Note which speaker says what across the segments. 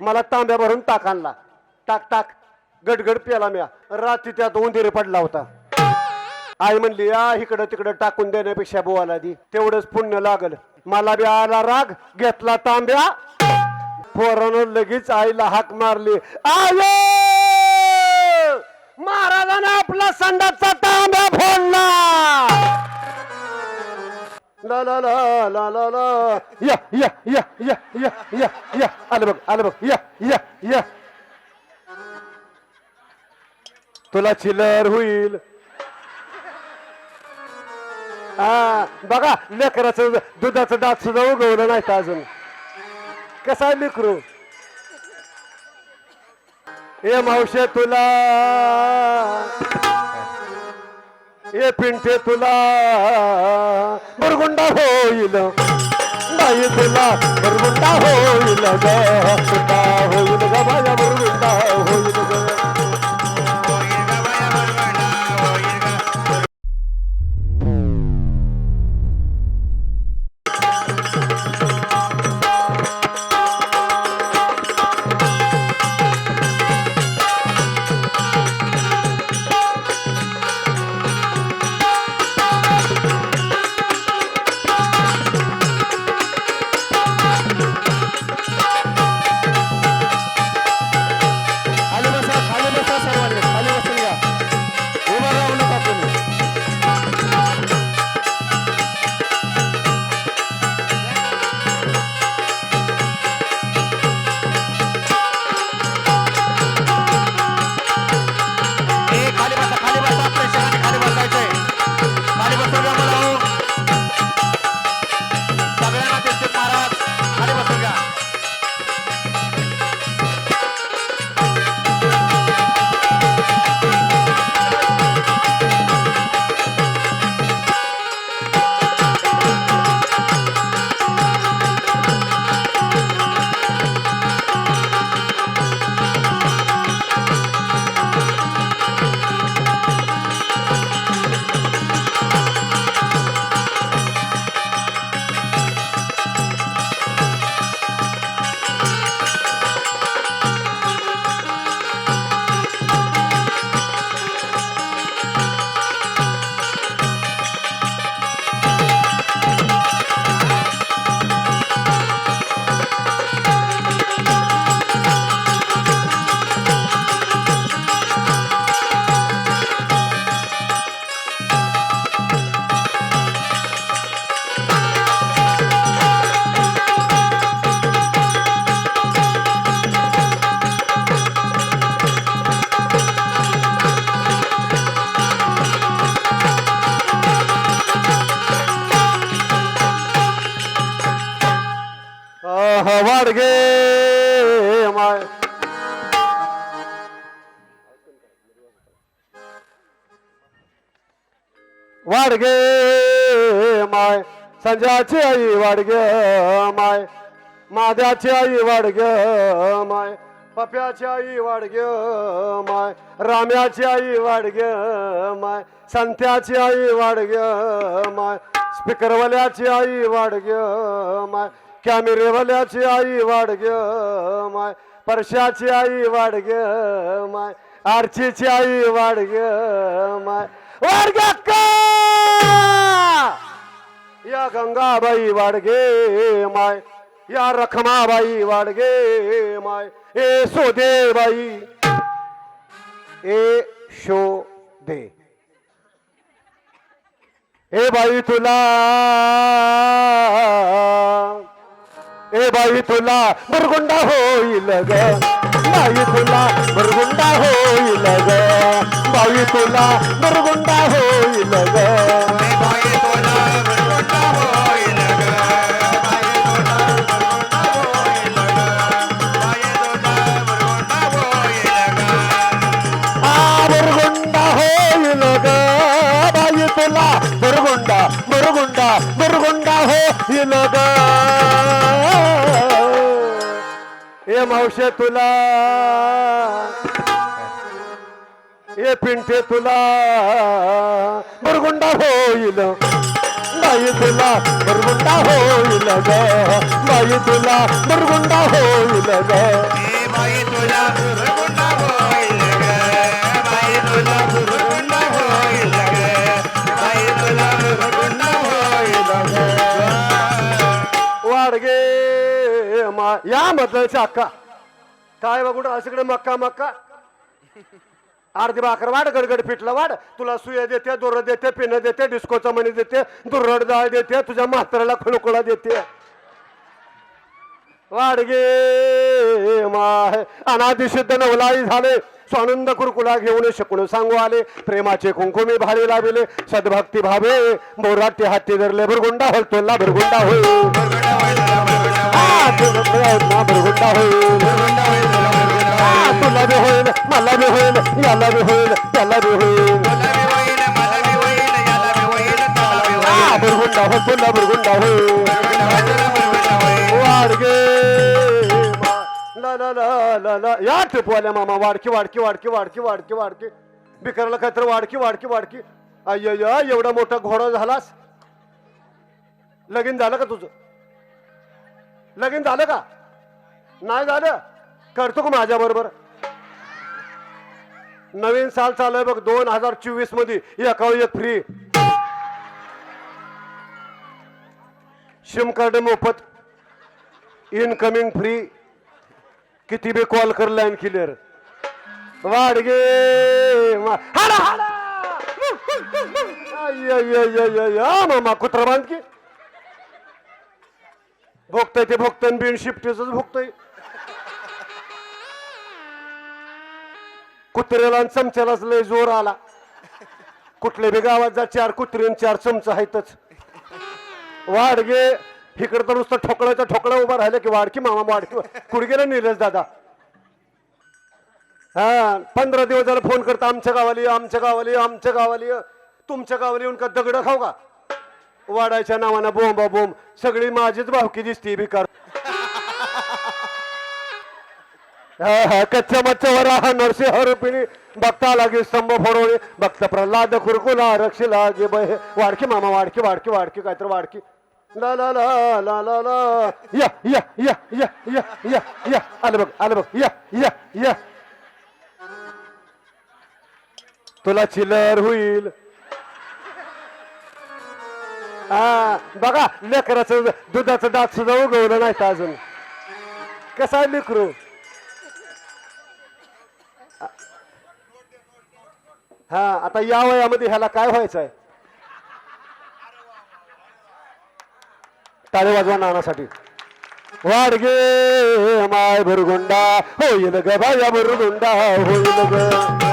Speaker 1: मला तांब्या भरून टाक आणला. टाक टाक. गडगड प्याला म्या. रात्री त्यात उंदिरे पडला होता. आई म्हणली या इकडं तिकडं टाकून देण्यापेक्षा बोवाला दी. तेवढंच पुण्य लागल. मला बी आला राग घेतला तांब्या. पोरानं लगेच आईला हाक मारली आलो महाराजाने आपला संडाचा तांब्या फोडला. ला ला ला ला ला. ला या या या या या या या. आलं बघ आलं बघ. या या या. तुला चिलर होईल. हा बघा लेकराचं दुधाचं दात सुद्धा उगवलं नाही तर अजून. कसा लेकरू? ए मावशे तुला ए पिंटे तुला बुरगुंडा होईल. बाई तुला बुरगुंडा होईल. होईल ग वाडगे माय संजयाची आई वाडगे माय माद्याची आई वाडगे माय पप्याची आई वाडगे माय राम्याची आई वाडगे माय संत्याची आई वाडगे माय स्पीकरवाल्याची आई वाडगे माय कॅमेरेवाल्याची आई वाडगे माय परशाची आई वाडगे माय आरचीची आई वाडगे माय वाडगे का गंगाबाई वाडगे माय या रखमाबाई वाडगे माय ए सोदे बाई ए शो दे ए बाई तुला ए बाई तुला बरगुंडा होईल ग. बाई तुला बरगुंडा होईल ग. बाई तुला बरगुंडा होईल ग. मावशे तुला. ए पिंटे तुला. बुरगुंडा होईल. बाई तुला बुरगुंडा होईल ग. बाई तुला बुरगुंडा होईल ग.
Speaker 2: बाई तुला होईल ग. बाई तुला भुरगुंडा होईल ग. बाई तुला भुरगुंडा होईल ग.
Speaker 1: वाडगे मा या म्हटलं चाका काय बघ कुठं? सगळे मक्का मक्का. अर्धी भाकर वाढ गडगड पिठलं वाढ. तुला सुया देते दोर देते पिणं देते डिस्कोचा मणी देते दुर्रड जाळ देते तुझ्या म्हाताऱ्याला खुळकुळा देते. वाडगे माय अनादिशुद्ध नवलाई झाले. स्वानंद कुरकुला घेऊन शकून सांगू आले. प्रेमाचे कुंकुमी भारी लाविले. सद्भक्ती भावे. मोराटे हाती धरले. भरगुंडा होल तोला भरगुंडा
Speaker 2: भुरगुंडा होईल. तुला भुरगुंडा
Speaker 1: भरगुंडा होईल
Speaker 2: तुला
Speaker 1: बी होईल मला बी होईल याला बी होईल त्याला बी होईल भरगुंडा हो तुला भरगुंडा होईल वाडगे या मामा वाडकी वाडकी वाडकी वाडकी वाडकी वाडकी बिकरला काय वाडकी वाडकी वाडकी अय्य एवढा मोठा घोडा झालास लगीन झालं का तुझं लगीन झालं का? नाही झालं? करतो का माझ्या बरोबर? नवीन साल चालू आहे बघ दोन हजार चोवीसमध्ये. एका एक फ्री सिम कार्ड मोफत. इनकमिंग फ्री किती बी कॉल कर लाईन क्लिअर वाडगे मा- मामा कुत्रा बांध की भोगतय ते भोगतय बिन शिफ्टीच भोगतय. कुत्र्याला आणि चमच्यालाच लय जोर आला. कुठल्या बी गावात जा चार कुत्रे आणि चार चमचा आहेतच वाडगे इकडं तर नुसतं ठोकळाच्या ठोकळा उभा राहिलं की वाडकी मामा वाडकी कुठे गेलं दादा? हा पंधरा दिवस झाला फोन करता आमच्या गावाली आमच्या गावाली आमच्या गावाली तुमच्या गावाली येऊन का दगड खाऊ का? वाडाच्या नावानं बोंबा बोंब. सगळी माझीच भावकी दिसती भिकार. हा, कच्च्या मच्छवर हा नरसिंह रुपिणी बघता लागे स्तंभ फोडवणे. भक्त प्रल्हाद कुरकुला रक्ष लागे बहे वाडकी मामा वाडकी वाडकी वाडकी काय तर वाडकी. ला ला ला ला ला ला. या या या या या या या. आलं बघ आलं बघ. या या या. तुला चिलर होईल. हा बघा लेकराचं दुधाचं दात सुद्धा उगवलं नाही अजून. कसा आहे लेकरू? हा आता या वयामध्ये ह्याला काय व्हायचंय? आहे टाळे वाजवा नानासाठी. वाडगे माय भरगुंडा होईल ग बाया भरगुंडा होईल ग.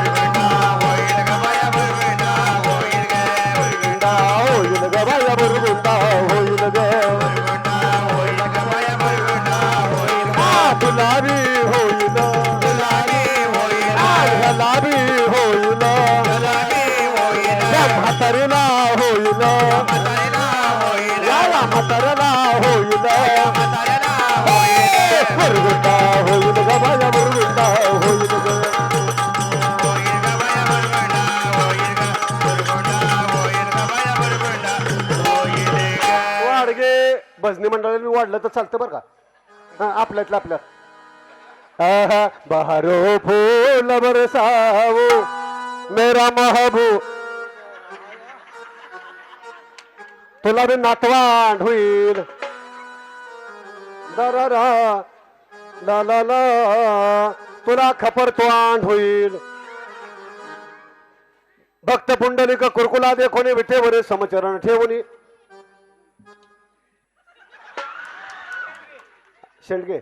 Speaker 2: वाढगे होईल ग बाया भरगुंडा होईल ग
Speaker 1: वाडगे भजनी मंडळाने वाढलं तर चालतं बरं का. हा आपल्यातलं आपल्यात बहारो फूल बरसावो मेरा महबूब तुला बी नातवान होईल. दरारा ला ला ला. तुला खपर तो आण होईल. भक्त पुंडलिक कुरकुला देखोनी विठेवरे समचरण ठेवणी शेंडगे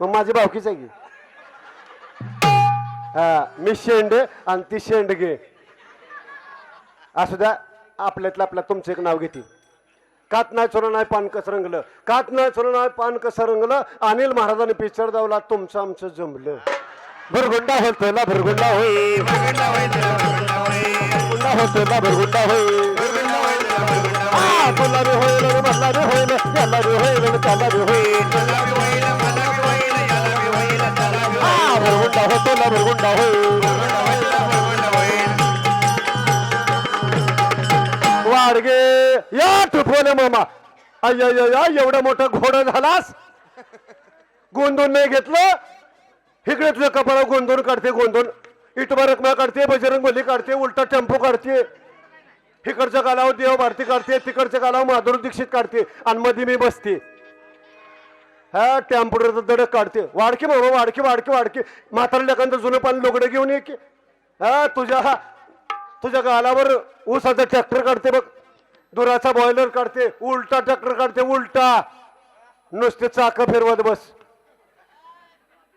Speaker 1: मग माझी भावकीच आहे की? हा मी शेंडे आणि ती शेंडगे. असू द्या आपल्यातलं आपल्या तुमचं एक नाव घेते. कात नाही चोर नाही पान कसं रंगलं? कात नाही चोर नाही पान कसं रंगलं? अनिल महाराजांनी पिक्चर दावला तुमचं आमचं जमलं. भरगुंडा भरगुंडा होई
Speaker 2: भुरगुंडा भुरगुंडा होईल
Speaker 1: भरगुंडा होतोला भरगुंडा होई
Speaker 2: भुरगुंडा होईल भुरगुंडा
Speaker 1: आ, तुला बी होईल आणि मला बी होईल. याला बी होईल आणि त्याला आ,
Speaker 2: होईल.
Speaker 1: भरगुंडा भरगुंडा होईल.
Speaker 2: भुरगुंडा होईल.
Speaker 1: वाडगे या टुफोले मामा. अय एवढं मोठं घोडं झालास? गोंधून नाही घेतलं? इकडे तुझ्या कपाळा गोंधून काढते गोंधून इटबा रकमा काढते बजरंग बली काढते उलटा टेम्पो काढते. इकडच्या गालावर देव भारती काढते तिकडच्या गालावर माधुरी दीक्षित काढते आणि मध्ये मी बसते. हा टेम्पोटर दडक काढते. वाडकी बाबा वाडकी वाडकी वाडकी. म्हातारा लेखांचं जुनं पाणी लोकडं घेऊन ये की. हा तुझ्या तुझ्या गालावर ऊसाचा ट्रॅक्टर काढते बघ. दुराचा बॉयलर काढते उलटा ट्रॅक्टर काढते उलटा. नुसते चाक फिरवत बस.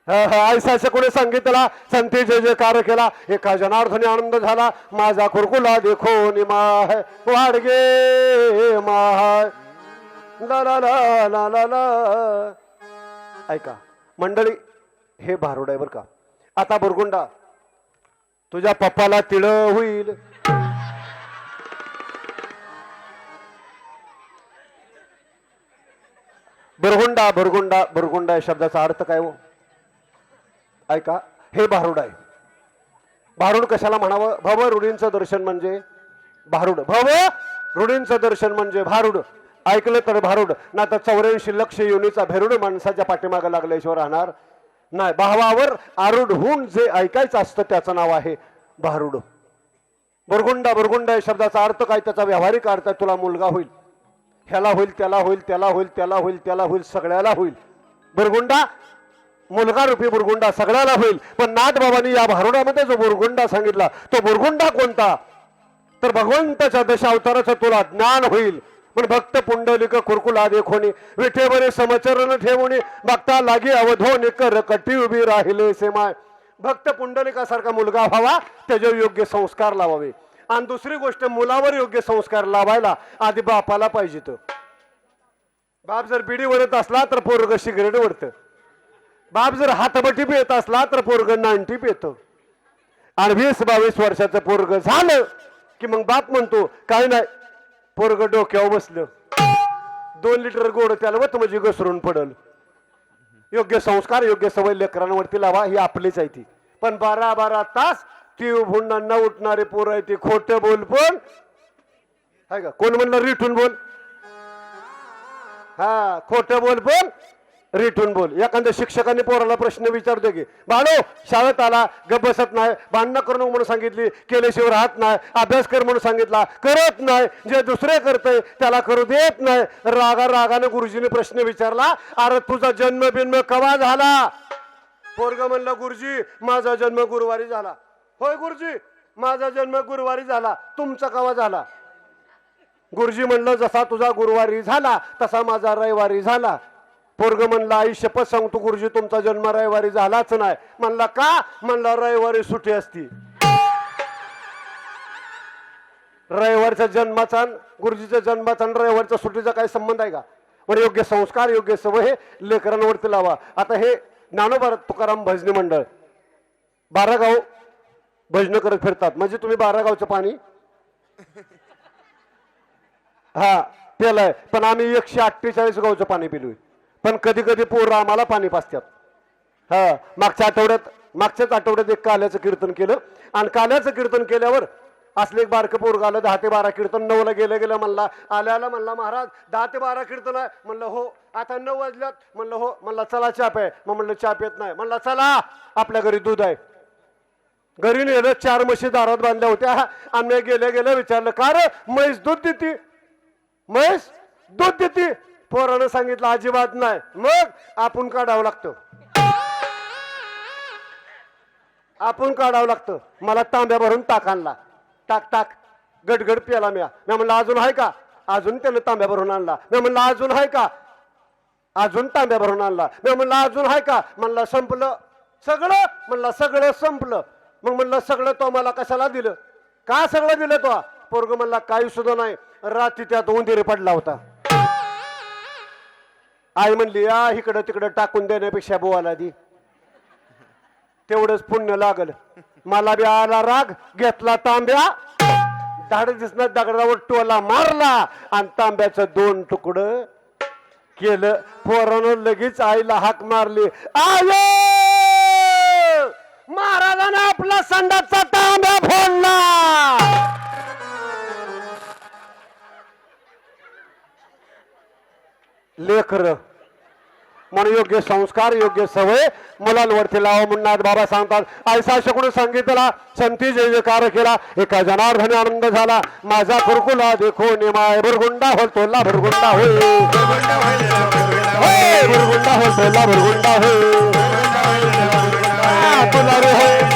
Speaker 1: आयसाच्या कोणी सांगितला? संती जय जयकार केला. एका जनार्दने आनंद झाला. माझा कुरकुला देखो निमाय वाडगे माय ला ला ला ला ला ला. ऐका मंडळी हे भारुड आहे बरं का. आता बुरगुंडा तुझ्या पप्पाला तिळ होईल. बरगुंडा बरगुंडा बरगुंडा या शब्दाचा अर्थ काय हो? ऐका हे भारुड आहे. भारुड कशाला म्हणावं? भव रुढींचं दर्शन म्हणजे भारुड. भव रुढींचं दर्शन म्हणजे भारुड. ऐकलं तर भारुड. ना तर चौऱ्याऐंशी लक्ष युनीचा भेरुड माणसाच्या पाठीमागे लागल्याशिवाय राहणार नाही. भावावर आरुड होऊन जे ऐकायचं असतं त्याचं नाव आहे भारुड. बुरगुंडा बुरगुंडा या शब्दाचा अर्थ काय? त्याचा व्यावहारिक अर्थ आहे. तुला मुलगा होईल. ह्याला होईल त्याला होईल त्याला होईल त्याला होईल त्याला होईल सगळ्याला होईल. बुरगुंडा मुलगा रुपी बुरगुंडा सगळ्याला होईल. पण नाथ बाबांनी या भारुडामध्ये जो बुरगुंडा सांगितला तो बुरगुंडा कोणता? तर भगवंताच्या दशावताराचं तुला ज्ञान होईल. पण भक्त पुंडलिक कुरकुला देखोनी विठेवरे समचरण ठेवणी भक्ता लागी अवधोनी कर कटी उभी राहिले सेमाय भक्त पुंडलिकासारखा मुलगा व्हावा त्याच्यावर योग्य संस्कार लावावे. आणि दुसरी गोष्ट मुलावर योग्य संस्कार लावायला आधी बापाला पाहिजे तो बाप जर बिडी वडत असला तर पोरग सिगरेट वरतं बाप जर हातबटी पित असला तर पोरग नांटी पित आणि वीस बावीस वर्षाचं पोरग झालं की मग बाप म्हणतो काय नाही पोरग डोक्यावर बसलं. दोन लिटर गोड त्याला वत म्हणजे घसरून पडल. योग्य संस्कार योग्य सवय लेकरांवरती लावा ही आपलीच आहे ती. पण बारा बारा तास ती उभुंड न उठणारे पोर आहे ती खोट बोल पण. हाय का? कोण म्हणलं रिठून बोल? हा खोट बोल पण. रिठून बोल. एखाद्या शिक्षकाने पोराला प्रश्न विचारतो की बाळो शाळेत आला गप बसत नाही भांडणं करू नको म्हणून सांगितली केल्याशिवाय राहत नाही अभ्यास कर म्हणून सांगितला करत नाही जे दुसरे करतंय त्याला करू देत नाही. रागा रागाने गुरुजीने प्रश्न विचारला अरे तुझा जन्म बिन्म कवा झाला? पोरग म्हणलं गुरुजी माझा जन्म गुरुवारी झाला. होय गुरुजी माझा जन्म गुरुवारी झाला तुमचा कवा झाला? गुरुजी म्हणलं जसा तुझा गुरुवारी झाला तसा माझा रविवारी झाला. पोरग म्हणला आई शपथ सांगतो गुरुजी तुमचा जन्म रविवारी झालाच नाही. म्हणला का? म्हणला रविवारी सुट्टी असती. रविवारच्या जन्माचा गुरुजीच्या जन्माचा रविवारच्या सुट्टीचा काय संबंध आहे का? म्हणजे योग्य संस्कार योग्य सवय हे लेकरांवरती लावा. आता हे ज्ञानोभारत तुकाराम भजनी मंडळ बारा गाव भजन करत फिरतात. म्हणजे तुम्ही बारा गावचं पाणी? हा पेलाय पण आम्ही एकशे अठ्ठेचाळीस गावचं पाणी पिलोय. पण कधी कधी पोरं आम्हाला पाणी पाचतात हा मागच्या आठवड्यात मागच्याच आठवड्यात एक काल्याचं कीर्तन केलं. आणि काल्याचं कीर्तन केल्यावर असले एक बारकं पोरग आलं दहा ते बारा कीर्तन नऊला गेलं गेलं म्हणला आल्याला म्हणला महाराज दहा ते बारा कीर्तन आहे. म्हणलं हो आता नऊ वाजल्यात. म्हणलं हो. म्हणला चला चाप आहे मग म्हणलं चाप येत नाही. म्हणला चला आपल्या घरी दूध आहे. घरी नेलं चार म्हशी दारात बांधल्या होत्या. आम्ही गेल्या गेल्या विचारलं का रे? म्हैस दूध देते? म्हैस दूध देते? पोरानं सांगितलं अजिबात नाही. मग आपण काढावं लागतं. आपण काढावं लागतं. मला तांब्या भरून टाक आणला. टाक टाक. गडगड प्याला म्या. मी म्हणलं अजून आहे का? अजून त्यानं तांब्या भरून आणला. मी म्हणलं अजून आहे का? अजून तांब्या भरून आणला. मी म्हणलं अजून आहे का? म्हणलं संपलं. सगळं? म्हणलं सगळं संपलं. मग म्हणलं सगळं तो मला कशाला दिलं? का सगळं दिलं तो? पोरग म्हणला काही सुद्धा नाही. रात्री त्यात उंदीर पडला होता. आई म्हणली या इकडं तिकडं टाकून देण्यापेक्षा बोवाला दी. तेवढंच पुण्य लागल. मला बी आला राग घेतला तांब्या. धाड दिसणार दगडावर टोला मारला. आणि तांब्याचं दोन तुकडं केलं. पोरानं लगेच आईला हाक मारली. आय! आपला संडाचा तांब्या फोडला. लेखर म्हणून योग्य संस्कार योग्य सवय मुलांवरती लावा म्हणणार बाबा सांगतात ऐसा शकून सांगितला संती जय जयकार केला एका जनार्दने आनंद झाला. माझा कुरकुला देखो निमाय भुरगुंडा होल तोला भुरगुंडा होय.
Speaker 2: भुरगुंडा
Speaker 1: होल तोला भुरगुंडा होय. तुला रे होय.